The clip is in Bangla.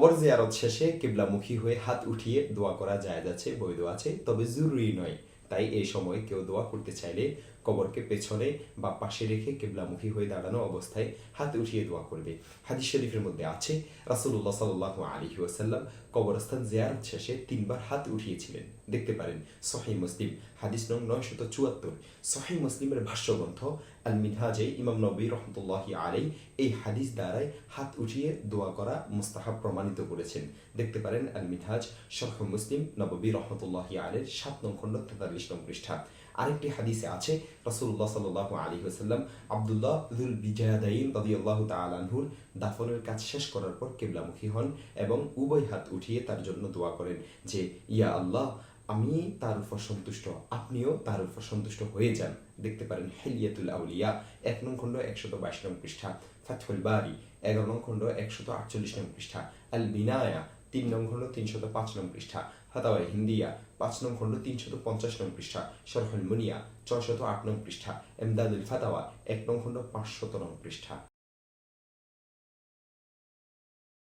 কবর জিয়ারত শেষে কিবলামুখী হয়ে হাত উঠিয়ে দোয়া করা যায় যাচ্ছে বৈধ আছে, তবে জরুরি নয়। তাই এই সময় কেউ দোয়া করতে চাইলে কবরকে পেছনে বা পাশে রেখে কিবলামুখী হয়ে দাঁড়ানো অবস্থায় হাত উঠিয়ে দোয়া করবে। হাদিস শরীফের মধ্যে আছে, রাসূলুল্লাহ সাল্লাল্লাহু আলাইহি ওয়াসাল্লাম কবরস্থান জিয়ারত শেষে তিনবার হাত উঠিয়েছিলেন। দেখতে পারেন, সহিহ মুসলিম, হাদিস নং নয়শত চুয়াত্তর। সহিহ মুসলিমের ভাষ্যগ্রন্থ আল মিনহাজে ইমাম নবী রহমতুল্লাহি আলাই এই হাদিস দ্বারাই হাত উঠিয়ে দোয়া করা মুস্তাহাব প্রমাণিত করেছেন। দেখতে পারেন আল মিনহাজ শরহ মুসলিম, নববী রহমতুল্লাহি আলের সাত নং খণ্ড তেতাল্লিশ নং পৃষ্ঠা। আরেকটি হাদিসে আছে, রাসূলুল্লাহ সাল্লাল্লাহু আলাইহি ওয়াসাল্লাম আব্দুল্লাহ যুল বিজায়াদাইন তাআলা আনহুর দাফনের কাজ শেষ করার পর কিবলামুখী হন এবং উভয় হাত উঠিয়ে তার জন্য দোয়া করেন যে, ইয়া আল্লাহ, আমি তার উপর সন্তুষ্ট, আপনিও তার উপর সন্তুষ্ট হয়ে যান। দেখতে পারেন হেলিয়াতুল আউলিয়া, এক নং খণ্ড একশত বাইশ নং পৃষ্ঠা। ফাতহুল বারি, এগারো নং খণ্ড একশত আটচল্লিশ নং পৃষ্ঠা। আল বিনায়া তিন নং খণ্ড তিনশত পাঁচ নং পৃষ্ঠা। ফাতাওয়া হিন্দিয়া, পাঁচ নং খণ্ড তিনশত পঞ্চাশ নং পৃষ্ঠা। শরহুল মুনিয়া ছয়শত আট নং পৃষ্ঠা। এমদাদুল ফাতাওয়া, এক নং খণ্ড পাঁচশত নং পৃষ্ঠা।